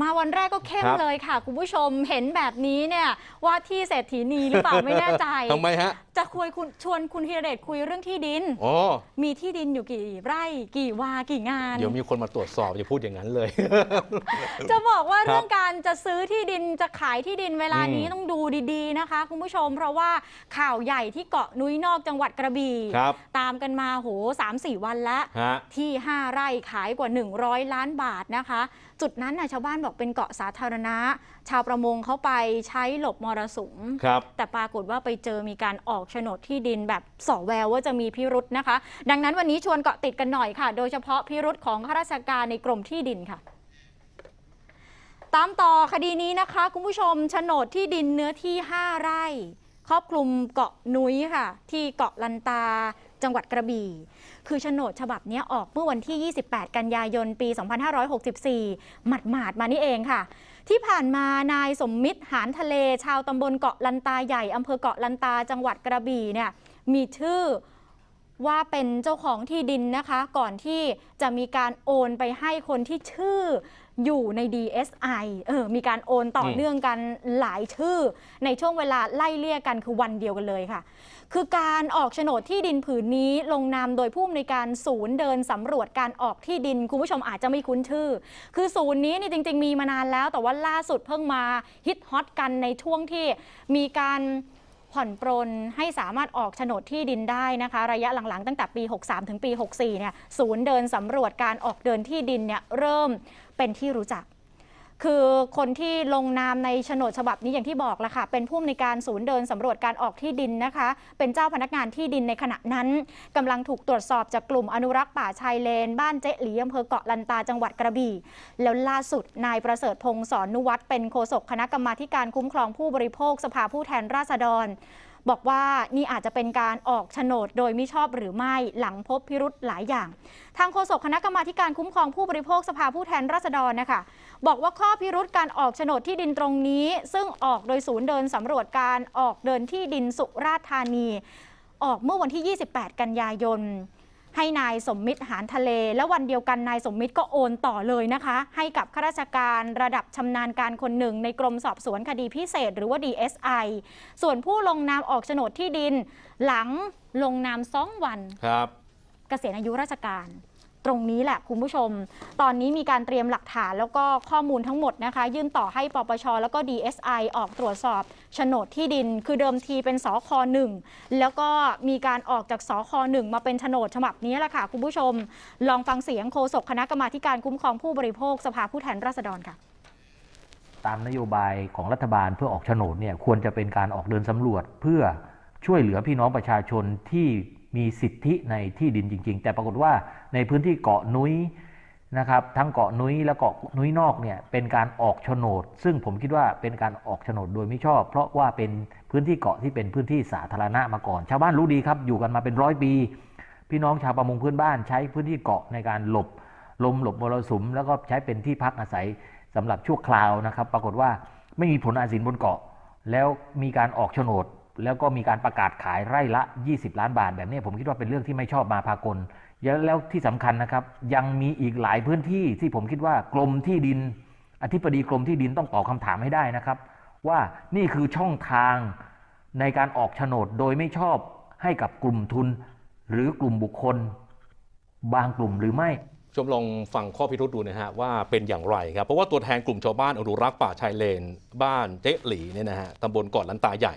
มาวันแรกก็เข้มครับ เลยค่ะ คุณผู้ชมเห็นแบบนี้เนี่ยว่าที่เศรษฐีนีหรือเปล่าไม่แน่ใจ ทำไมฮะจะคุยคุณชวนคุณธีรเดชคุยเรื่องที่ดิน อ๋อมีที่ดินอยู่กี่ไร่ กี่วากี่งาน เดี๋ยวมีคนมาตรวจสอบอย่าพูดอย่างนั้นเลย จะบอกว่าครับเรื่องการจะซื้อที่ดินจะขายที่ดินเวลานี้อืม ต้องดูดีๆนะคะ คุณผู้ชม เพราะว่าข่าวใหญ่ที่เกาะนุ้ยนอกจังหวัดกระบี่ครับตามกันมาโหสามสี่วันแล้ว ฮะ ที่ 5 ไร่ขายกว่า 100 ล้านบาทนะคะ จุดนั้นน่ะชาวบ้านบอกเป็นเกาะสาธารณะ ชาวประมงเขาไปใช้หลบมรสุม ครับแต่ปรากฏว่าไปเจอมีการออกโฉนดที่ดินแบบสอแววว่าจะมีพิรุษนะคะ ดังนั้นวันนี้ชวนเกาะติดกันหน่อยค่ะ โดยเฉพาะพิรุษของข้าราชการในกรมที่ดินค่ะ ตามต่อคดีนี้นะคะ คุณผู้ชมโฉนดที่ดินเนื้อที่ 5 ไร่ ครอบคลุมเกาะนุ้ยค่ะ ที่เกาะลันตา จังหวัดกระบี่ คือโฉนดฉบับนี้ออกเมื่อวันที่ 28 กันยายน ปี 2564 หมาดหมาดมานี่เองค่ะ ที่ผ่านมานายสมมิตรหานทะเล ชาวตำบลเกาะลันตาใหญ่อำเภอเกาะลันตาจังหวัดกระบี่เนี่ยมีชื่อว่าเป็นเจ้าของที่ดินนะคะ ก่อนที่จะมีการโอนไปให้คนที่ชื่อ อยู่ใน DSI เออมีการโอนต่ออเนื่องกันหลายชื่อ ในช่วงเวลาไล่เลี่ยกันคือวันเดียวกันเลยค่ะ คือการออกโฉนดที่ดินผืนนี้ลงนามโดยผู้อำนวยการศูนย์เดินสำรวจการออกที่ดิน คุณผู้ชมอาจจะไม่คุ้นชื่อ คือศูนย์นี้นี่จริง ๆ มีมานานแล้ว แต่ว่าล่าสุดเพิ่งมาฮิตฮอตกันในช่วงที่มีการผ่อนปรนให้สามารถออกโฉนดที่ดินได้นะคะ ระยะหลังๆ ตั้งแต่ปี 63 ถึงปี 64 เนี่ยศูนย์เดินสำรวจการออกเดินที่ดินเนี่ยเริ่ม เป็นที่รู้จัก คือคนที่ลงนามในโฉนดฉบับนี้อย่างที่บอกละค่ะ เป็นผู้อำนวยการศูนย์เดินสำรวจการออกที่ดินนะคะ เป็นเจ้าพนักงานที่ดินในขณะนั้นกำลังถูกตรวจสอบจากกลุ่มอนุรักษ์ป่าชายเลน บ้านเจ๊หลีอำเภอเกาะลันตาจังหวัดกระบี่ แล้วล่าสุดนายประเสริฐพงศ์สอนนุวัฒน์เป็นโฆษกคณะกรรมาการคุ้มครองผู้บริโภคสภาผู้แทนราษฎร บอกว่านี่อาจจะเป็นการออกโฉนดโดยมิชอบหรือไม่หลังพบพิรุธหลายอย่าง ทางโฆษกคณะกรรมาธิการคุ้มครองผู้บริโภคสภาผู้แทนราษฎรนะคะบอกว่าข้อพิรุธการออกโฉนดที่ดินตรงนี้ ซึ่งออกโดยศูนย์เดินสำรวจการออกเดินที่ดินสุราษฎร์ธานี ออกเมื่อวันที่ 28 กันยายน ให้นายสมมิตรหานทะเล และวันเดียวกันนายสมมิตรก็โอนต่อเลยนะคะ ให้กับข้าราชการระดับชำนาญการคนหนึ่ง ในกรมสอบสวนคดีพิเศษ หรือว่า DSI ส่วนผู้ลงนามออกโฉนดที่ดิน หลังลงนามสองวันครับเกษียณอายุราชการ ตรงนี้แหละคุณผู้ชม ตอนนี้มีการเตรียมหลักฐานแล้วก็ข้อมูลทั้งหมดนะคะ ยื่นต่อให้ปปช แล้วก็ DSI ออกตรวจสอบโฉนดที่ดิน คือเดิมทีเป็นสคหนึ่งแล้วก็มีการออกจากสคหนึ่งมาเป็นโฉนดฉบับนี้แหละค่ะ คุณผู้ชม ลองฟังเสียงโฆษกคณะกรรมาการคุ้มครองผู้บริโภคสภาผู้แทนราษฎรค่ะ ตามนโยบายของรัฐบาลเพื่อออกโฉนดเนี่ยควรจะเป็นการออกเดินสำรวจเพื่อช่วยเหลือพี่น้องประชาชนที่ มีสิทธิในที่ดินจริง ๆ แต่ปรากฏว่าในพื้นที่เกาะนุ้ยนะครับทั้งเกาะนุ้ยและเกาะนุ้ยนอกเนี่ยเป็นการออกโฉนด ซึ่งผมคิดว่าเป็นการออกโฉนดโดยไม่ชอบ เพราะว่าเป็นพื้นที่เกาะที่เป็นพื้นที่สาธารณะมาก่อน ชาวบ้านรู้ดีครับ อยู่กันมาเป็นร้อยปี พี่น้องชาวประมงพื้นบ้านใช้พื้นที่เกาะในการหลบลมหลบมรสุม แล้วก็ใช้เป็นที่พักอาศัยสำหรับชั่วคราวนะครับ ปรากฏว่าไม่มีผลอาศินบนเกาะ แล้วมีการออกโฉนด แล้วก็มีการประกาศขายไร่ละ 20 ล้านบาทแบบนี้ผมคิดว่าเป็นเรื่องที่ไม่ชอบมาพากลแล้วที่สำคัญนะครับ ยังมีอีกหลายพื้นที่ที่ผมคิดว่ากรมที่ดิน อธิบดีกรมที่ดินต้องตอบคำถามให้ได้นะครับ ว่านี่คือช่องทางในการออกโฉนดโดยไม่ชอบให้กับกลุ่มทุน หรือกลุ่มบุคคล บางกลุ่มหรือไม่ชมลองฟังข้อพิรุธดูนะฮะว่าเป็นอย่างไรครับ เพราะว่าตัวแทนกลุ่มชาวบ้านอนุรักษ์ป่าชายเลน บ้านเจ๊หลีเนี่ยนะฮะตำบลเกาะลันตาใหญ่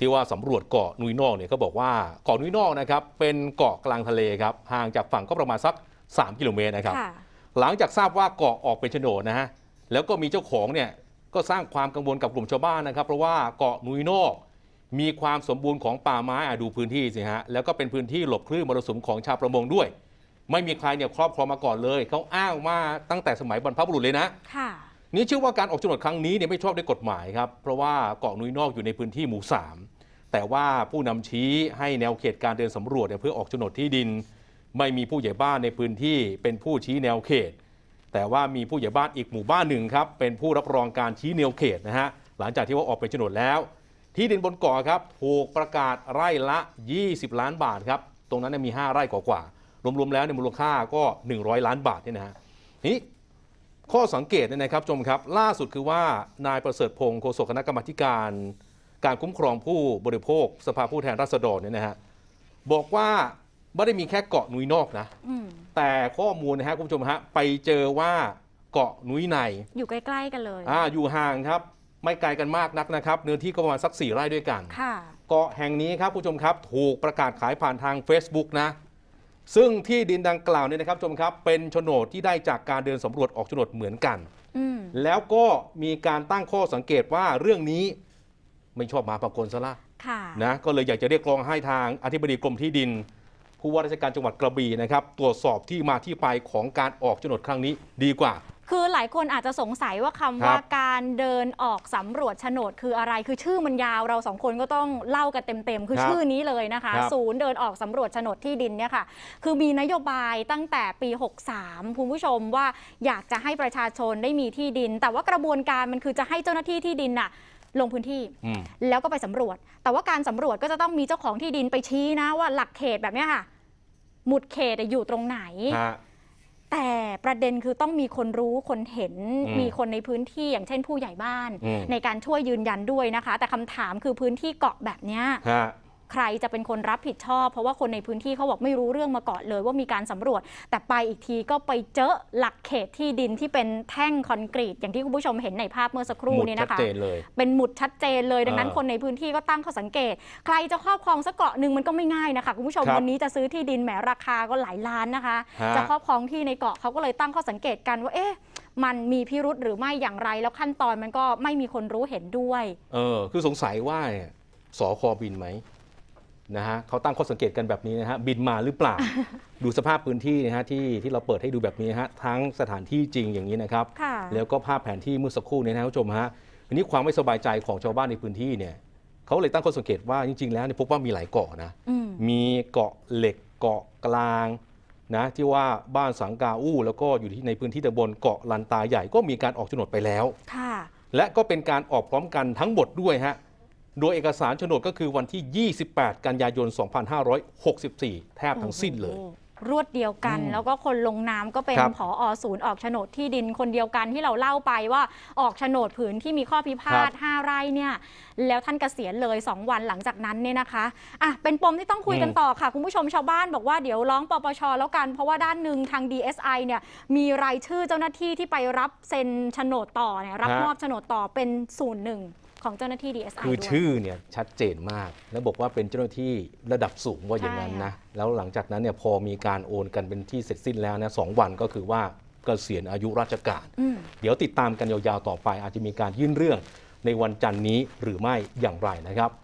ที่ว่าสำรวจเกาะนุยนอกเนี่ยเขาบอกว่าเกาะนุยนอกนะครับเป็นเกาะกลางทะเลครับห่างจากฝั่งก็ประมาณสัก 3 กิโลเมตรนะครับค่ะหลังจากทราบว่าเกาะออกเป็นโฉนดนะฮะแล้วก็มีเจ้าของเนี่ยก็สร้างความกังวลกับกลุ่มชาวบ้านนะครับ เพราะว่าเกาะนุยนอกมีความสมบูรณ์ของป่าไม้อะดูพื้นที่สิฮะแล้วก็เป็นพื้นที่หลบคลื่นมรสุมของชาวประมงด้วย ไม่มีใครเนี่ยครอบครองมาก่อนเลยเขาอ้างมาตั้งแต่สมัยบรรพบุรุษเลยนะค่ะ นี่เชื่อว่าการออกโฉนดครั้งนี้เนี่ยไม่ชอบด้วยกฎหมายครับ เพราะว่าเกาะนุยนอกอยู่ในพื้นที่หมู่ 3 แต่ว่าผู้นำชี้ให้แนวเขตการเดินสำรวจเนี่ยเพื่อออกโฉนดที่ดิน ไม่มีผู้ใหญ่บ้านในพื้นที่เป็นผู้ชี้แนวเขต แต่ว่ามีผู้ใหญ่บ้านอีกหมู่บ้านหนึ่งครับเป็นผู้รับรองการชี้แนวเขตนะฮะหลังจากที่ว่าออกเป็นโฉนดแล้ว ที่ดินบนเกาะครับถูกประกาศไร่ละ 20 ล้านบาทครับตรงนั้นมี 5 ไร่กว่าๆรวมๆแล้วในยมูลค่าก็ 100 ล้านบาทเนี่ยนะฮะนี้ ข้อสังเกตเนี่ยนะครับชมครับล่าสุดคือว่านายประเสริฐพงศ์โฆษกคณะกรรมาธิการ การคุ้มครองผู้บริโภค สภาผู้แทนราษฎรเนี่ยนะฮะบอกว่าไม่ได้มีแค่เกาะนุยนอกนะอืมแต่ข้อมูลนะฮะคุณผู้ชมฮะไปเจอว่าเกาะนุยใน อยู่ใกล้ๆกันเลยอ่าอยู่ห่างครับ ไม่ไกลกันมากนักนะครับ เนื้อที่ก็ประมาณสักสี่ไร่ด้วยกันค่ะเกาะแห่งนี้ครับคุณผู้ชมครับ ถูกประกาศขายผ่านทาง Facebook นะ ซึ่งที่ดินดังกล่าวเนี่ยนะครับคุณผู้ชมครับเป็นโฉนดที่ได้จากการเดินสำรวจออกโฉนดเหมือนกัน อืมแล้วก็มีการตั้งข้อสังเกตว่าเรื่องนี้ไม่ชอบมาปรากลซะละค่ะนะก็เลยอยากจะเรียกร้องให้ทางอธิบดีกรมที่ดิน ผู้ว่าราชการจังหวัดกระบี่นะครับตรวจสอบที่มาที่ไปของการออกโฉนดครั้งนี้ดีกว่า คือหลายคนอาจจะสงสัยว่าคำครับ ว่าการเดินออกสำรวจโฉนดคืออะไร คือชื่อมันยาวเราสองคนก็ต้องเล่ากันเต็มๆ คือครับชื่อนี้เลยนะคะ ครับศูนย์เดินออกสำรวจโฉนดที่ดินเนี่ยค่ะ คือมีนโยบายตั้งแต่ปี 63 คุณผู้ชมว่าอยากจะให้ประชาชนได้มีที่ดิน แต่ว่ากระบวนการมันคือจะให้เจ้าหน้าที่ที่ดินน่ะลงพื้นที่ อืม แล้วก็ไปสำรวจ แต่ว่าการสำรวจก็จะต้องมีเจ้าของที่ดินไปชี้นะว่าหลักเขตแบบเนี้ยค่ะ หมุดเขตอะอยู่ตรงไหน ฮะ แต่ประเด็นคือต้องมีคนรู้คนเห็นอืมมีคนในพื้นที่อย่างเช่นผู้ใหญ่บ้าน อืม ในการช่วยยืนยันด้วยนะคะ แต่คำถามคือพื้นที่เกาะแบบเนี้ย ฮะ ใครจะเป็นคนรับผิดชอบ เพราะว่าคนในพื้นที่เขาบอกไม่รู้เรื่องมาก่อนเลยว่ามีการสำรวจ แต่ไปอีกทีก็ไปเจอหลักเขตที่ดินที่เป็นแท่งคอนกรีต อย่างที่คุณผู้ชมเห็นในภาพเมื่อสักครู่หมุดนี้ชัดนะคะเจนเลย เป็นหมุดชัดเจนเลยดังนั้นเออคนในพื้นที่ก็ตั้งข้อสังเกต ใครจะครอบครองสักเกาะหนึ่งมันก็ไม่ง่ายนะคะคุณผู้ชมครับวันนี้จะซื้อที่ดินแหมราคาก็หลายล้านนะคะ ฮะ จะครอบครองที่ในเกาะเขาก็เลยตั้งข้อสังเกตกันว่าเอ๊ะมันมีพิรุษหรือไม่อย่างไร แล้วขั้นตอนมันก็ไม่มีคนรู้เห็นด้วย เออ คือสงสัยว่าเนี่ยสอคอบินไหม นะฮะเขาตั้งข้อสังเกตกันแบบนี้นะฮะบินมาหรือเปล่า ดูสภาพพื้นที่นะฮะที่ที่เราเปิดให้ดูแบบนี้นะฮะทั้งสถานที่จริงอย่างนี้นะครับ ค่ะ แล้วก็ภาพแผนที่เมื่อสักครู่นี้นะครับคุณผู้ชมฮะอันนี้ความไม่สบายใจของชาวบ้านในพื้นที่เนี่ยเขาเลยตั้งข้อสังเกตว่าจริง ๆ แล้วเนี่ยพบว่ามีหลายเกาะนะ อืม มีเกาะเหล็กเกาะกลางนะที่ว่าบ้านสังกาอู้ แล้วก็อยู่ที่ในพื้นที่ตำบลเกาะลันตาใหญ่ก็มีการออกโฉนดไปแล้ว ค่ะ และก็เป็นการออกพร้อมกันทั้งหมดด้วยฮะ โดยเอกสารโฉนดก็คือวันที่ 28 กันยายน 2564 แทบทั้งสิ้นเลยโอ้โหรวดเดียวกันอืมแล้วก็คนลงนามก็เป็นครับผอศูนย์ออกโฉนดที่ดินคนเดียวกันที่เราเล่าไปว่าออกโฉนดผืนที่มีข้อพิพาท 5 ไร่เนี่ย แล้วท่านเกษียณเลย 2 วันหลังจากนั้นเนี่ยนะคะอะเป็นปมที่ต้องคุยกันอืม ต่อค่ะ คุณผู้ชมชาวบ้านบอกว่าเดี๋ยวร้องปปชแล้วกัน เพราะว่าด้านหนึ่งทาง DSI เนี่ยมีรายชื่อเจ้าหน้าที่ที่ไปรับเซ็นโฉนดต่อเนี่ยรับมอบโฉนดต่อเป็นศูนย์หนึ่ง ของเจ้าหน้าที่ DSI คือด้วย ชื่อเนี่ยชัดเจนมาก แล้วบอกว่าเป็นเจ้าหน้าที่ระดับสูงว่าอย่างนั้นนะ แล้วหลังจากนั้นเนี่ยพอมีการโอนกันเป็นที่เสร็จสิ้นแล้วนะสองวันก็คือว่าเกษียณอายุราชการ อืม เดี๋ยวติดตามกันยาวๆต่อไป อาจจะมีการยื่นเรื่องในวันจันทร์นี้หรือไม่อย่างไรนะครับ